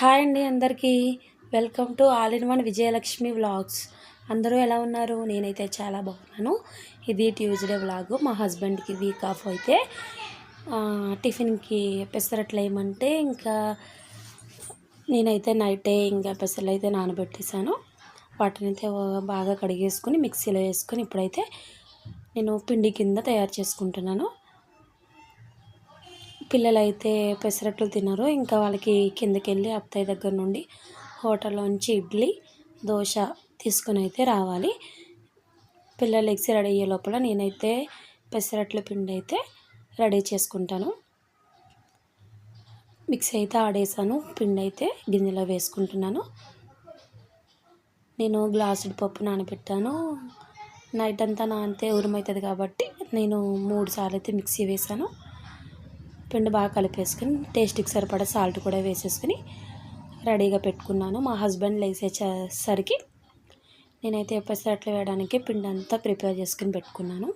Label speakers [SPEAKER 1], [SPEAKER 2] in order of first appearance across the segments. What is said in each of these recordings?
[SPEAKER 1] Hi అండి అందరికీ. Welcome to all in one Vijayalakshmi vlogs. అందరూ ఎలా ఉన్నారు? నేనైతే చాలా బాగున్నాను. ఇది ట్యూస్డే వ్లాగ్. మా హస్బెండ్కి వీక్ ఆఫ్ అయితే టిఫిన్కి పెసరట్లు ఏమంటే ఇంకా నేనైతే నైటే ఇంకా పెసర్లు అయితే నానబెట్టేశాను. వాటిని అయితే బాగా కడిగేసుకొని మిక్సీలో వేసుకుని ఇప్పుడైతే నేను పిండి కింద తయారు చేసుకుంటున్నాను. పిల్లలైతే పెసరట్లు తినరు. ఇంకా వాళ్ళకి కిందకి వెళ్ళి అత్తయ్య దగ్గర నుండి హోటల్లోంచి ఇడ్లీ దోశ తీసుకుని అయితే రావాలి. పిల్లలు ఎగ్స్ రెడీ అయ్యే లోపల నేనైతే పెసరట్ల పిండి అయితే రెడీ చేసుకుంటాను. మిక్సీ అయితే ఆడేసాను. పిండి అయితే గిన్నెలో వేసుకుంటున్నాను. నేను గ్లాసుడు పప్పు నానబెట్టాను. నైట్ అంతా నానితే ఉరుమవుతుంది కాబట్టి నేను మూడు సార్లు అయితే మిక్సీ వేసాను. పిండి బాగా కలిపేసుకుని టేస్ట్కి సరిపడా సాల్ట్ కూడా వేసేసుకుని రెడీగా పెట్టుకున్నాను. మా హస్బెండ్ లేచేసరికి నేనైతే పెసరట్లు వేయడానికి పిండి అంతా ప్రిపేర్ చేసుకుని పెట్టుకున్నాను.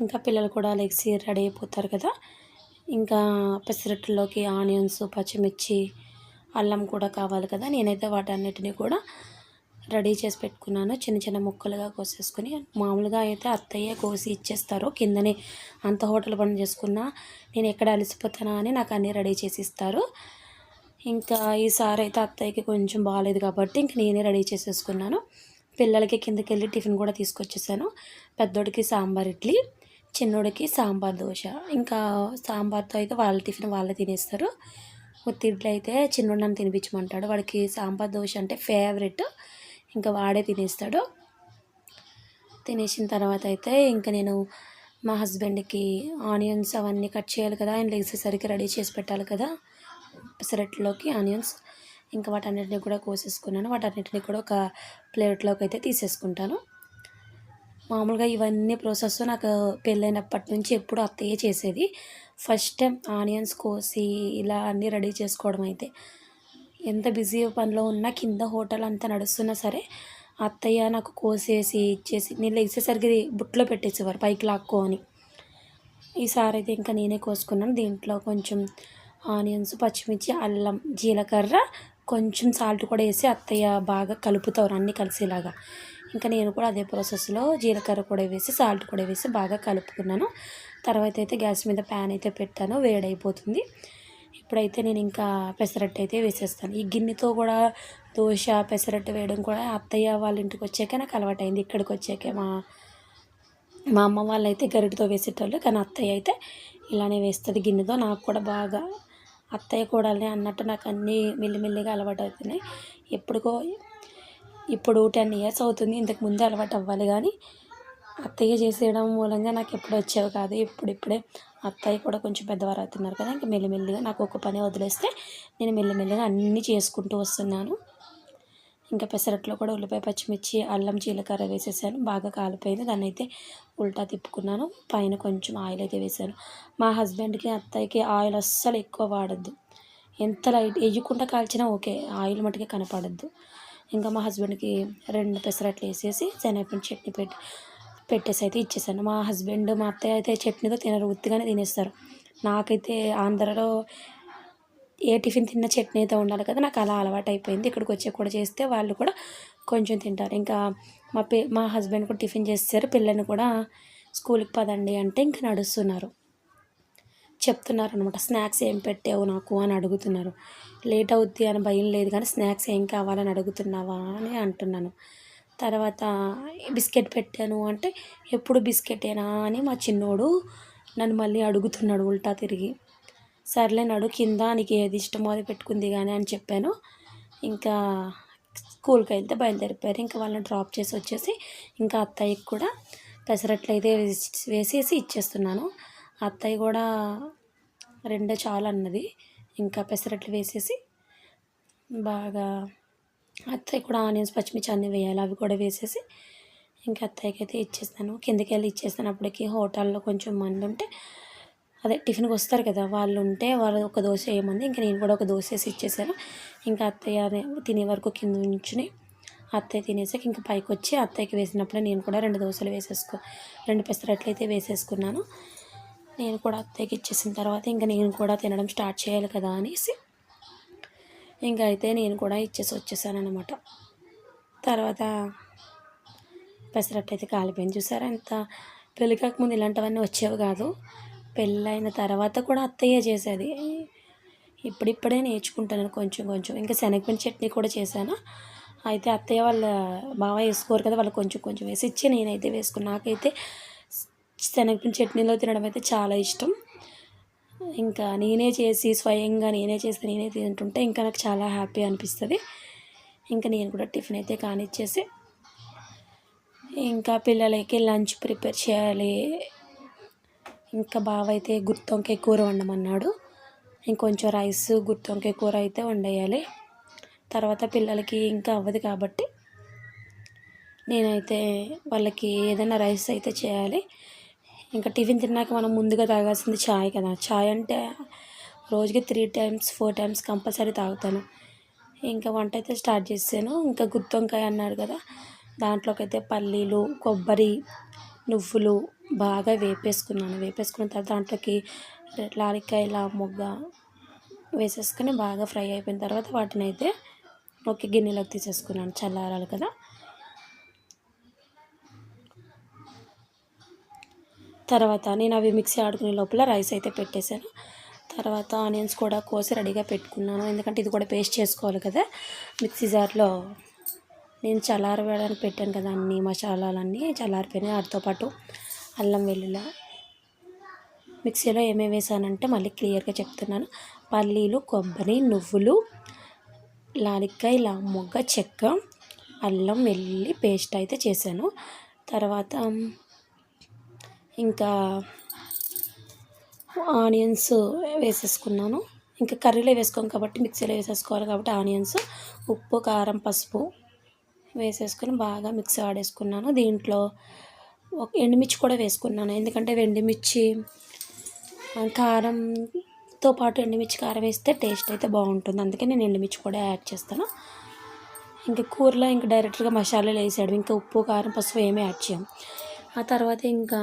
[SPEAKER 1] ఇంకా పిల్లలు కూడా లెగ్సి రెడీ అయిపోతారు కదా. ఇంకా పెసరట్లోకి ఆనియన్స్ పచ్చిమిర్చి అల్లం కూడా కావాలి కదా. నేనైతే వాటన్నిటిని కూడా రెడీ చేసి పెట్టుకున్నాను. చిన్న చిన్న ముక్కలుగా కోసేసుకుని మామూలుగా అయితే అత్తయ్య కోసి ఇచ్చేస్తారు కిందనే అంత హోటల్ పని చేసుకున్నా నేను ఎక్కడ అలసిపోతానా అని నాకు అన్నీ రెడీ చేసి ఇస్తారు. ఇంకా ఈసారి అయితే అత్తయ్యకి కొంచెం బాగాలేదు కాబట్టి ఇంక నేనే రెడీ చేసేసుకున్నాను. పిల్లలకి కిందకి వెళ్ళి టిఫిన్ కూడా తీసుకొచ్చేసాను. పెద్దోడికి సాంబార్ ఇడ్లీ చిన్నోడికి సాంబార్ దోశ. ఇంకా సాంబార్తో అయితే వాళ్ళ టిఫిన్ వాళ్ళే తినేస్తారు. ఉత్తిడ్లు అయితే చిన్నోడు నన్ను తినిపించమంటాడు. వాడికి సాంబార్ దోశ అంటే ఫేవరెట్. ఇంకా వాడే తినేస్తాడు. తినేసిన తర్వాత అయితే ఇంకా నేను మా హస్బెండ్కి ఆనియన్స్ అవన్నీ కట్ చేయాలి కదా ఆయన లేచేసరికి రెడీ చేసి పెట్టాలి కదా పెసరట్లోకి ఆనియన్స్. ఇంకా వాటన్నిటిని కూడా కోసేసుకున్నాను. వాటన్నిటిని కూడా ఒక ప్లేట్లోకి అయితే తీసేసుకుంటాను. మామూలుగా ఇవన్నీ ప్రాసెస్ నాకు పెళ్ళైనప్పటి నుంచి ఎప్పుడు అత్తయ్య చేసేది. ఫస్ట్ టైం ఆనియన్స్ కోసి ఇలా అన్నీ రెడీ చేసుకోవడం అయితే. ఎంత బిజీ పనిలో ఉన్నా కింద హోటల్ అంతా నడుస్తున్నా సరే అత్తయ్య నాకు కోసేసి ఇచ్చేసి నేను వేసేసరికి బుట్టలో పెట్టేసేవారు పైకి లాక్కో అని. ఈసారి అయితే ఇంకా నేనే కోసుకున్నాను. దీంట్లో కొంచెం ఆనియన్స్ పచ్చిమిర్చి అల్లం జీలకర్ర కొంచెం సాల్ట్ కూడా వేసి అత్తయ్య బాగా కలుపుతారు అన్నీ కలిసేలాగా. ఇంకా నేను కూడా అదే ప్రాసెస్లో జీలకర్ర కూడా వేసి సాల్ట్ కూడా వేసి బాగా కలుపుకున్నాను. తర్వాత అయితే గ్యాస్ మీద ప్యాన్ అయితే పెట్టాను. వేడైపోతుంది. ఇప్పుడైతే నేను ఇంకా పెసరట్టు అయితే వేసేస్తాను. ఈ గిన్నెతో కూడా దోశ పెసరట్టు వేయడం కూడా అత్తయ్య వాళ్ళ ఇంటికి వచ్చాక నాకు అలవాటైంది. ఇక్కడికి వచ్చాక మా మా అమ్మ వాళ్ళు అయితే గరిటతో వేసేటోళ్ళు కానీ అత్తయ్య అయితే ఇలానే వేస్తుంది గిన్నెతో. నాకు కూడా బాగా అత్తయ్య కూడానే అన్నట్టు నాకు అన్నీ మెల్లిమెల్లిగా అలవాటు అవుతున్నాయి ఎప్పుడుకో ఇప్పుడు టెన్ ఇయర్స్ అవుతుంది. ఇంతకు ముందే అలవాటు అవ్వాలి కానీ అత్తయ్య చేసేయడం మూలంగా నాకు ఎప్పుడు వచ్చేవి కాదు. ఇప్పుడిప్పుడే అత్తయ్య కూడా కొంచెం పెద్దవారు అవుతున్నారు కదా ఇంకా మెల్లిమెల్లిగా నాకు ఒక పని వదిలేస్తే నేను మెల్లిమెల్లిగా అన్నీ చేసుకుంటూ వస్తున్నాను. ఇంకా పెసరట్లో కూడా ఉల్లిపాయ పచ్చిమిర్చి అల్లం జీలకర్ర వేసేసాను. బాగా కాలిపోయింది. దాన్ని అయితే ఉల్టా తిప్పుకున్నాను. పైన కొంచెం ఆయిల్ అయితే వేసాను. మా హస్బెండ్కి అత్తయ్యకి ఆయిల్ అస్సలు ఎక్కువ వాడద్దు. ఎంత లైట్ వేయకుండా కాల్చినా ఓకే ఆయిల్ మట్టుకే కనపడద్దు. ఇంకా మా హస్బెండ్కి రెండు పెసరట్లు వేసేసి శనగపిండి చట్నీ పెట్టి పెట్టేసి అయితే ఇచ్చేసాను. మా హస్బెండ్ మా అత్తయ్య అయితే చట్నీతో తినరు ఉత్తిగానే తినేస్తారు. నాకైతే ఆంధ్రలో ఏ టిఫిన్ తిన్న చట్నీ అయితే ఉండాలి కదా నాకు అలా అలవాటు అయిపోయింది. ఇక్కడికి వచ్చి కూడా చేస్తే వాళ్ళు కూడా కొంచెం తింటారు. ఇంకా మా పే మా హస్బెండ్ కూడా టిఫిన్ చేస్తారు. పిల్లని కూడా స్కూల్కి పదండి అంటే ఇంకా నడుస్తున్నారు. చెప్తున్నారు అనమాట స్నాక్స్ ఏం పెట్టావు నాకు? అని అడుగుతున్నారు. లేట్ అవుద్ది అని భయం లేదు కానీ స్నాక్స్ ఏం కావాలని అడుగుతున్నావా? అని అంటున్నాను. తర్వాత బిస్కెట్ పెట్టాను. అంటే ఎప్పుడు బిస్కెటేనా అని మా చిన్నోడు నన్ను మళ్ళీ అడుగుతున్నాడు ఉల్టా తిరిగి. సర్లే నడు కింద నీకు ఏది ఇష్టమో అది పెట్టుకుంది కానీ అని చెప్పాను. ఇంకా స్కూల్కి వెళ్తే బయలుదేరిపోయారు. ఇంకా వాళ్ళని డ్రాప్ చేసి వచ్చేసి ఇంకా అత్తయ్యకి కూడా పెసరట్లు అయితే వేసేసి ఇచ్చేస్తున్నాను. అత్తయ్య కూడా రెండే చాలు అన్నది. ఇంకా పెసరట్లు వేసేసి బాగా అత్తయ్య కూడా ఆనియన్స్ పచ్చిమిర్చి అన్నీ వేయాలి. అవి కూడా వేసేసి ఇంకా అత్తయ్యకి అయితే ఇచ్చేస్తాను. కిందకి వెళ్ళి ఇచ్చేస్తాను. అప్పటికి హోటల్లో కొంచెం మంది ఉంటే అదే టిఫిన్కి వస్తారు కదా వాళ్ళు ఉంటే వాళ్ళు ఒక దోశ వేయమంది. ఇంకా నేను కూడా ఒక దోశ వేసి ఇచ్చేసాను. ఇంకా అత్తయ్య అదే తినే వరకు కింద ఉంచుని అత్తయ్య తినేసాక ఇంకా పైకి వచ్చి అత్తయ్యకి వేసినప్పుడే నేను కూడా రెండు దోశలు వేసేసుకో రెండు పెసరట్లు అయితే వేసేసుకున్నాను. నేను కూడా అత్తయ్యకి ఇచ్చేసిన తర్వాత ఇంకా నేను కూడా తినడం స్టార్ట్ చేయాలి కదా అనేసి ఇంకా అయితే నేను కూడా ఇచ్చేసి వచ్చేసాను అనమాట తర్వాత పెసరట్టు అయితే కాలిపోయింది. చూసారా ఎంత పెళ్ళి కాకముందు ఇలాంటివన్నీ వచ్చేవి కాదు. పెళ్ళైన తర్వాత కూడా అత్తయ్య చేసేది. ఇప్పుడిప్పుడే నేర్చుకుంటాను కొంచెం కొంచెం. ఇంకా శనగపిండి చట్నీ కూడా చేశాను. అయితే అత్తయ్య వాళ్ళ బాగా వేసుకోరు కదా వాళ్ళు కొంచెం కొంచెం వేసి ఇచ్చి నేనైతే వేసుకున్నాను నాకైతే శనగపిండి చట్నీలో తినడం అయితే చాలా ఇష్టం. ఇంకా నేనే చేసి స్వయంగా నేనే చేసి నేనే తింటుంటే ఇంకా నాకు చాలా హ్యాపీ అనిపిస్తుంది. ఇంకా నేను కూడా టిఫిన్ అయితే కానిచ్చేసి ఇంకా పిల్లలకి లంచ్ ప్రిపేర్ చేయాలి. ఇంకా బావ అయితే గుత్తొంకాయ కూర వండమన్నాడు. ఇంకొంచెం రైస్ గుత్తొంకాయ కూర అయితే వండేయాలి. తర్వాత పిల్లలకి ఇంకా అవ్వదు కాబట్టి నేనైతే వాళ్ళకి ఏదైనా రైస్ అయితే చేయాలి. ఇంకా టిఫిన్ తిన్నాక మనం ముందుగా తాగాల్సింది చాయ్ కదా. చాయ్ అంటే రోజుకి three times four times compulsory తాగుతాను. ఇంకా వంట అయితే స్టార్ట్ చేసాను ఇంకా గుత్తొంకాయ అన్నాడు కదా దాంట్లోకి అయితే పల్లీలు కొబ్బరి నువ్వులు బాగా వేపేసుకున్నాను. వేపేసుకున్న తర్వాత దాంట్లోకి లారికాయల మొగ్గ వేసేసుకుని బాగా ఫ్రై అయిపోయిన తర్వాత వాటిని అయితే ఒక గిన్నెలోకి తీసేసుకున్నాను చల్లారాలి కదా. తర్వాత నేను అవి మిక్సీ ఆడుకునే లోపల రైస్ అయితే పెట్టేశాను. తర్వాత ఆనియన్స్ కూడా కోసి రెడీగా పెట్టుకున్నాను. ఎందుకంటే ఇది కూడా పేస్ట్ చేసుకోవాలి కదా. మిక్సీ జార్లో నేను చల్లారవేయడానికి పెట్టాను కదా అన్ని మసాలాలన్నీ. చల్లారిపోయినాయి. వాటితో పాటు అల్లం వెల్లుల్లి మిక్సీలో ఏమేమి వేసానంటే మళ్ళీ క్లియర్గా చెప్తున్నాను. పల్లీలు కొబ్బరి నువ్వులు లాలిక్కాయ లా మొగ్గ చెక్క అల్లం వెల్లుల్లి పేస్ట్ అయితే చేశాను. తర్వాత ఇంకా ఆనియన్స్ వేసేసుకున్నాను. ఇంకా కర్రీలో వేసుకోం కాబట్టి మిక్సీలో వేసేసుకోవాలి కాబట్టి ఆనియన్స్ ఉప్పు కారం పసుపు వేసేసుకొని బాగా మిక్సీ ఆడేసుకున్నాను దీంట్లో ఒక ఎండుమిర్చి కూడా వేసుకున్నాను. ఎందుకంటే ఎండుమిర్చి కారంతో పాటు ఎండుమిర్చి కారం వేస్తే టేస్ట్ అయితే బాగుంటుంది. అందుకే నేను ఎండుమిర్చి కూడా యాడ్ చేస్తాను. ఇంకా కూరలో ఇంకా డైరెక్ట్గా మసాలాలు వేసాడు ఇంకా ఉప్పు కారం పసుపు ఏమీ యాడ్ చేయం. ఆ తర్వాత ఇంకా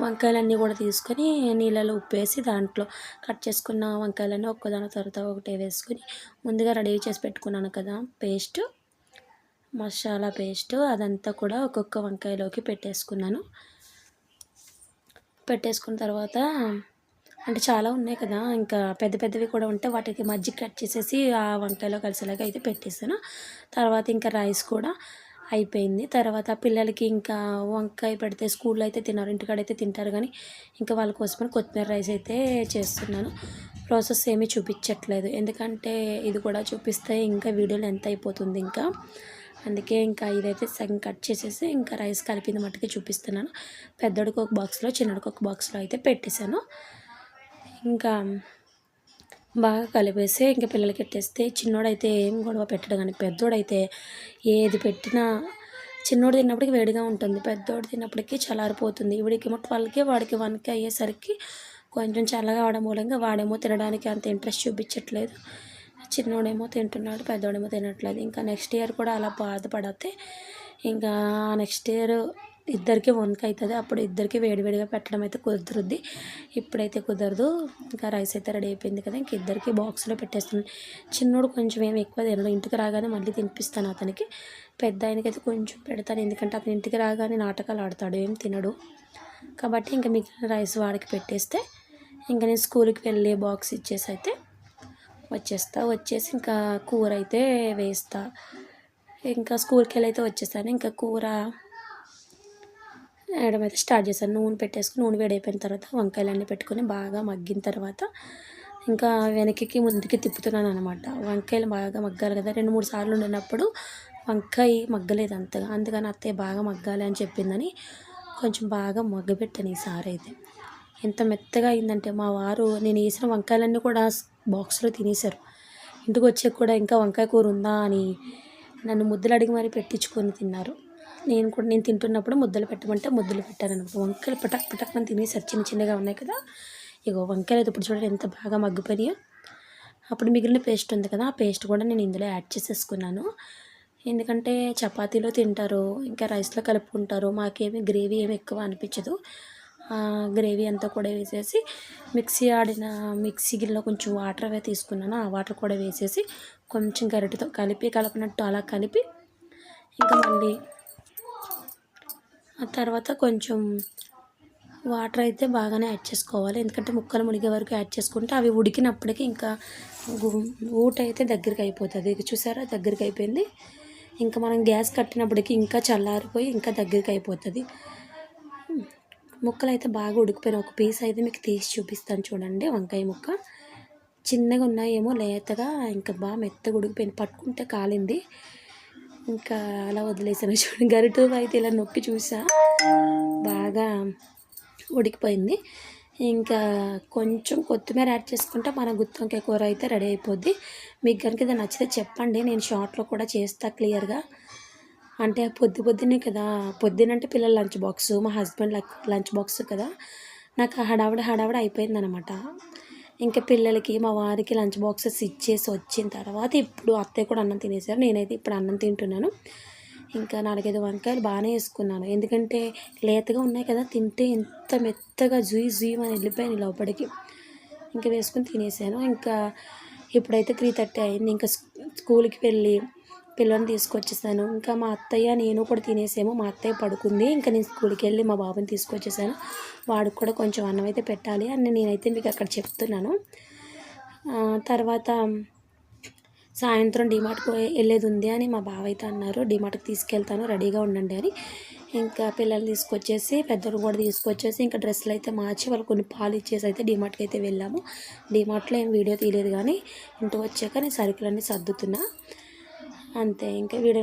[SPEAKER 1] వంకాయలన్నీ కూడా తీసుకొని నీళ్ళలో ఉప్పు వేసి దాంట్లో కట్ చేసుకున్న వంకాయలన్నీ ఒక్కదాని తర్వాత ఒకటే వేసుకుని ముందుగా రెడీ చేసి పెట్టుకున్నాను కదా పేస్ట్ మసాలా పేస్ట్ అదంతా కూడా ఒక్కొక్క వంకాయలోకి పెట్టేసుకున్నాను. పెట్టేసుకున్న తర్వాత అంటే చాలా ఉన్నాయి కదా ఇంకా పెద్ద పెద్దవి కూడా ఉంటే వాటికి మజ్జిగ కట్ చేసేసి ఆ వంకాయలో కలిసేలాగా అయితే పెట్టేసాను తర్వాత ఇంకా రైస్ కూడా అయిపోయింది. తర్వాత పిల్లలకి ఇంకా వంకాయ పెడితే స్కూల్లో అయితే తినరు ఇంటికాడైతే తింటారు కానీ ఇంకా వాళ్ళ కోసమని కొత్తిమీర రైస్ అయితే చేస్తున్నాను. ప్రాసెస్ ఏమీ చూపించట్లేదు. ఎందుకంటే ఇది కూడా చూపిస్తే ఇంకా వీడియోలు ఎంత అయిపోతుంది ఇంకా. అందుకే ఇంకా ఇదైతే సగం కట్ చేసేసి ఇంకా రైస్ కలిపింది మట్టుకే చూపిస్తున్నాను. పెద్దడికి ఒక బాక్స్లో చిన్నడికి ఒక బాక్స్లో అయితే పెట్టేశాను. ఇంకా బాగా కలిపేసి ఇంకా పిల్లలకి పెట్టేస్తే చిన్నోడైతే ఏం గొడవ పెట్టడు కానీ పెద్దోడైతే ఏది పెట్టినా చిన్నోడు తిన్నప్పటికి వేడిగా ఉంటుంది. పెద్దోడు తిన్నప్పటికీ చలారిపోతుంది వీడికి ఏమో ట్వెల్వ్కి వాడికి వన్కి అయ్యేసరికి కొంచెం చల్లగా అవడం మూలంగా వాడేమో తినడానికి అంత ఇంట్రెస్ట్ చూపించట్లేదు. చిన్నోడేమో తింటున్నాడు పెద్దోడేమో తినట్లేదు. ఇంకా నెక్స్ట్ ఇయర్ కూడా అలా బాధపడితే ఇంకా నెక్స్ట్ ఇయర్ ఇద్దరికి వంక అవుతుంది అప్పుడు ఇద్దరికి వేడివేడిగా పెట్టడం అయితే కుదురుద్ది. ఇప్పుడైతే కుదరదు. ఇంకా రైస్ అయితే రెడీ అయిపోయింది కదా ఇంక ఇద్దరికి బాక్స్లో పెట్టేస్తున్నాను. చిన్నోడు కొంచెం ఏమి ఎక్కువ తినడు. ఇంటికి రాగానే మళ్ళీ తినిపిస్తాను అతనికి. పెద్ద ఆయనకైతే కొంచెం పెడతాను. ఎందుకంటే అతను ఇంటికి రాగానే నాటకాలు ఆడతాడు ఏం తినడు. కాబట్టి ఇంకా మిగిలిన రైస్ వాడికి పెట్టేస్తే ఇంకా నేను స్కూల్కి వెళ్ళి బాక్స్ ఇచ్చేసి అయితే వచ్చేస్తా. వచ్చేసి ఇంకా కూర అయితే వేస్తా. ఇంకా స్కూల్కి వెళ్ళి అయితే వచ్చేసాను ఇంకా కూర వేయడం అయితే స్టార్ట్ చేశాను. నూనె పెట్టేసుకుని నూనె వేడైపోయిన తర్వాత వంకాయలన్నీ పెట్టుకొని బాగా మగ్గిన తర్వాత ఇంకా వెనక్కి ముందుకి తిప్పుతున్నాను అనమాట వంకాయలు బాగా మగ్గాలి కదా. రెండు మూడు సార్లు ఉండినప్పుడు వంకాయ మగ్గలేదు అంతగా. అందుకని అత్తయ్య బాగా మగ్గాలి అని చెప్పిందని కొంచెం బాగా మగ్గబెట్టాను ఈసారి అయితే. ఎంత మెత్తగా అయిందంటే మా వారు నేను వేసిన వంకాయలన్నీ కూడా బాక్స్లో తినేశారు. ఇంటికి వచ్చే కూడా ఇంకా వంకాయ కూర ఉందా అని నన్ను ముద్దలు అడిగి మరీ పెట్టించుకొని తిన్నారు. నేను కూడా నేను తింటున్నప్పుడు ముద్దలు పెట్టమంటే ముద్దలు పెట్టాను అనమాట. వంకాయలు పటక్ పటక్ అని తినేసారు చిన్న చిన్నగా ఉన్నాయి కదా. ఇగో వంకాయలు అయితే ఇప్పుడు చూడండి ఎంత బాగా మగ్గిపోయాయో అప్పుడు మిగిలిన పేస్ట్ ఉంది కదా ఆ పేస్ట్ కూడా నేను ఇందులో యాడ్ చేసేసుకున్నాను. ఎందుకంటే చపాతీలో తింటారు ఇంకా రైస్లో కలుపుకుంటారు మాకేమి గ్రేవీ ఏమి ఎక్కువ అనిపించదు. గ్రేవీ అంతా కూడా వేసేసి మిక్సీ ఆడిన మిక్సీ గిన్నెలో కొంచెం వాటర్ అవి తీసుకున్నాను ఆ వాటర్ కూడా వేసేసి కొంచెం గరిటితో కలిపి కలపనట్టు అలా కలిపి ఇంకా మళ్ళీ ఆ తర్వాత కొంచెం వాటర్ అయితే బాగానే యాడ్ చేసుకోవాలి. ఎందుకంటే ముక్కలు మునిగే వరకు యాడ్ చేసుకుంటే అవి ఉడికినప్పటికీ ఇంకా ఊట అయితే దగ్గరికి అయిపోతుంది. ఇక చూసారా? దగ్గరికి అయిపోయింది. ఇంకా మనం గ్యాస్ కట్టినప్పటికీ ఇంకా చల్లారిపోయి ఇంకా దగ్గరికి అయిపోతుంది. ముక్కలు అయితే బాగా ఉడికిపోయిన ఒక పీస్ అయితే మీకు తీసి చూపిస్తాను చూడండి. వంకాయ ముక్క చిన్నగా ఉన్నాయేమో లేతగా ఇంకా బాగా మెత్తగా ఉడికిపోయింది. పట్టుకుంటే కాలింది. ఇంకా అలా వదిలేసాను. చూడండి గరిటూ అయితే ఇలా నొక్కి చూసా. బాగా ఉడికిపోయింది. ఇంకా కొంచెం కొత్తిమీర యాడ్ చేసుకుంటే మన గుత్తొంకాయ కూర అయితే రెడీ అయిపోద్ది. మీకు కనుక ఇది నచ్చితే చెప్పండి. నేను షార్ట్లో కూడా చేస్తా క్లియర్గా. అంటే పొద్దు పొద్దున్నే కదా. పొద్దునంటే పిల్లల లంచ్ బాక్స్. మా హస్బెండ్ లంచ్ బాక్స్ కదా. నాకు హడావిడి హడావిడి అయిపోయిందనమాట. ఇంకా పిల్లలకి మా వారికి లంచ్ బాక్సెస్ ఇచ్చేసి వచ్చిన తర్వాత ఇప్పుడు అత్తయ్య కూడా అన్నం తినేశారు నేనైతే ఇప్పుడు అన్నం తింటున్నాను. ఇంకా నాలుగైదు వంకాయలు బాగానే వేసుకున్నాను. ఎందుకంటే లేతగా ఉన్నాయి కదా తింటే ఎంత మెత్తగా జుయి జుయి అని వెళ్ళిపోయాను లోపలికి. ఇంకా వేసుకుని తినేసాను. ఇంకా ఇప్పుడైతే త్రీ థర్టీ అయింది. ఇంకా స్కూల్కి వెళ్ళి పిల్లల్ని తీసుకొచ్చేసాను. ఇంకా మా అత్తయ్య నేను కూడా తినేసాము మా అత్తయ్య పడుకుంది. ఇంకా నేను స్కూల్కి వెళ్ళి మా బాబుని తీసుకొచ్చేసాను. వాడికి కూడా కొంచెం అన్నం అయితే పెట్టాలి అని నేనైతే మీకు అక్కడ చెప్తున్నాను. తర్వాత సాయంత్రం డిమార్ట్కి వెళ్ళేది ఉంది అని మా బావ అయితే అన్నారు. డిమార్ట్కి తీసుకెళ్తాను రెడీగా ఉండండి అని. ఇంకా పిల్లల్ని తీసుకొచ్చేసి పెద్దలు కూడా తీసుకొచ్చేసి ఇంకా డ్రెస్సులు అయితే మార్చి వాళ్ళు కొన్ని పాలు ఇచ్చేసి అయితే డిమార్ట్కి అయితే వెళ్ళాము. డిమార్ట్లో ఏం వీడియో తీయలేదు కానీ ఇంటికి వచ్చాక నేను సరుకులన్నీ సర్దుతున్నా. అంతే ఇంకా వీడియో